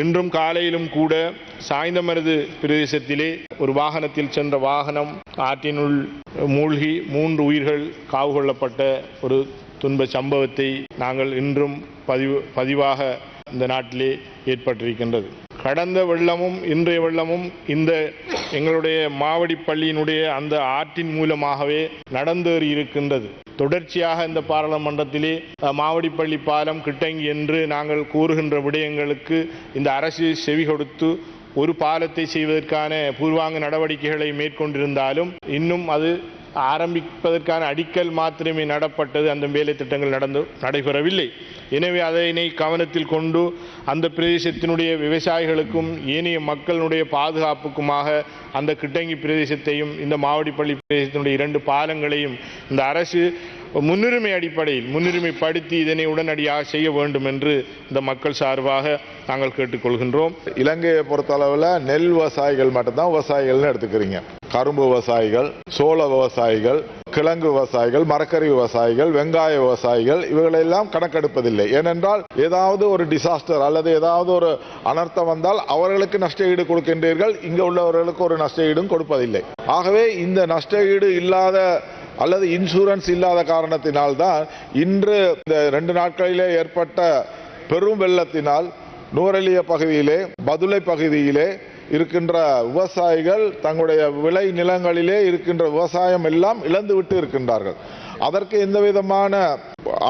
இன்றும் காலையிலும் கூட சாய்ந்தமருது பிரதேசத்திலே ஒரு வாகனத்தில் சென்ற வாகனம் ஆற்றினுள் மூழ்கி மூன்று உயிர்கள் காவு கொள்ளப்பட்ட ஒரு துன்ப சம்பவத்தை நாங்கள் இன்றும் பதிவு பதிவாக இந்த நாட்டிலே ஏற்பட்டிருக்கின்றது. கடந்த வெள்ளமும் இன்றைய வெள்ளமும் இந்த எங்களுடைய மாவடி பள்ளியினுடைய அந்த ஆற்றின் மூலமாகவே நடந்தேறி இருக்கின்றது. தொடர்ச்சியாக இந்த பாராளுமன்றத்திலே மாவடிப்பள்ளி பாலம் கிட்டங்கி என்று நாங்கள் கூறுகின்ற விடயங்களுக்கு இந்த அரசு செவி கொடுத்து ஒரு பாலத்தை செய்வதற்கான பூர்வாங்க நடவடிக்கைகளை மேற்கொண்டிருந்தாலும் இன்னும் அது ஆரம்பிப்பதற்கான அடிக்கல் மாத்திரமே நடப்பட்டது. அந்த வேலை திட்டங்கள் நடந்து நடைபெறவில்லை. எனவே அதனை கவனத்தில் கொண்டு அந்த பிரதேசத்தினுடைய விவசாயிகளுக்கும் ஏனைய மக்களுடைய பாதுகாப்புக்குமாக அந்த கிட்டங்கி பிரதேசத்தையும் இந்த மாவடிப்பள்ளி பிரதேசத்தினுடைய இரண்டு பாலங்களையும் இந்த அரசு முன்னுரிமை அடிப்படையில் முன்னுரிமைப்படுத்தி இதனை உடனடியாக செய்ய வேண்டும் என்று இந்த மக்கள் சார்பாக நாங்கள் கேட்டுக்கொள்கின்றோம். இலங்கையை பொறுத்தளவில் நெல் விவசாயிகள் மட்டும்தான் விவசாயிகள்னு எடுத்துக்கிறீங்க. கரும்பு விவசாயிகள் சோள விவசாயிகள் கிழங்கு விவசாயிகள் மரக்கறி விவசாயிகள் வெங்காய விவசாயிகள் இவர்களெல்லாம் கணக்கெடுப்பதில்லை. ஏனென்றால் ஏதாவது ஒரு டிசாஸ்டர் அல்லது ஏதாவது ஒரு அனர்த்தம் வந்தால் அவர்களுக்கு நஷ்ட ஈடு கொடுக்கின்றீர்கள். இங்கே உள்ளவர்களுக்கு ஒரு நஷ்ட ஈடும் கொடுப்பதில்லை. ஆகவே இந்த நஷ்ட ஈடு இல்லாத அல்லது இன்சூரன்ஸ் இல்லாத காரணத்தினால்தான் இன்று இந்த ரெண்டு நாட்களிலே ஏற்பட்ட பெரும் வெள்ளத்தினால் நூரலிய பகுதியிலே பதுளை பகுதியிலே இருக்கின்ற விவசாயிகள் தங்களுடைய விளை நிலங்களிலே இருக்கின்ற விவசாயம் எல்லாம் இழந்து விட்டு இருக்கின்றார்கள். அதற்கு எந்த விதமான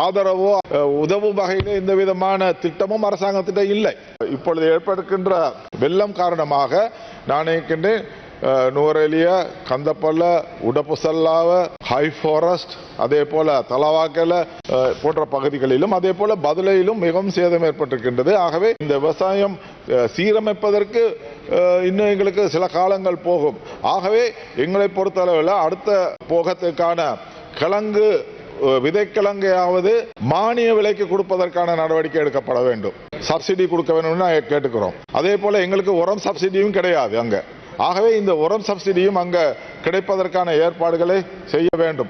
ஆதரவோ உதவும் வகையிலே எந்த விதமான திட்டமும் அரசாங்கத்திட்ட இல்லை. இப்பொழுது ஏற்படுகின்ற வெள்ளம் காரணமாக நான் நினைக்கின்றேன் நூரெலிய கந்தப்பல்ல உடப்புசல்லாவ ஹை ஃபாரஸ்ட் அதே போல தலவாக்கல போன்ற பகுதிகளிலும் அதே போல பதிலையிலும் மிகவும் சேதம் ஏற்பட்டிருக்கின்றது. ஆகவே இந்த விவசாயம் சீரமைப்பதற்கு இன்னும் எங்களுக்கு சில காலங்கள் போகும். ஆகவே எங்களை பொறுத்தளவில் அடுத்த போகத்துக்கான கிழங்கு விதைக்கிழங்கையாவது மானிய விலைக்கு கொடுப்பதற்கான நடவடிக்கை எடுக்கப்பட வேண்டும். சப்சிடி கொடுக்க வேணும்னு நாங்கள் கேட்டுக்கிறோம். அதே போல எங்களுக்கு உரம் சப்சிடியும் கிடையாது அங்கே. ஆகவே இந்த உரம் சப்சிடியும் அங்கே கிடைப்பதற்கான ஏற்பாடுகளை செய்ய வேண்டும்.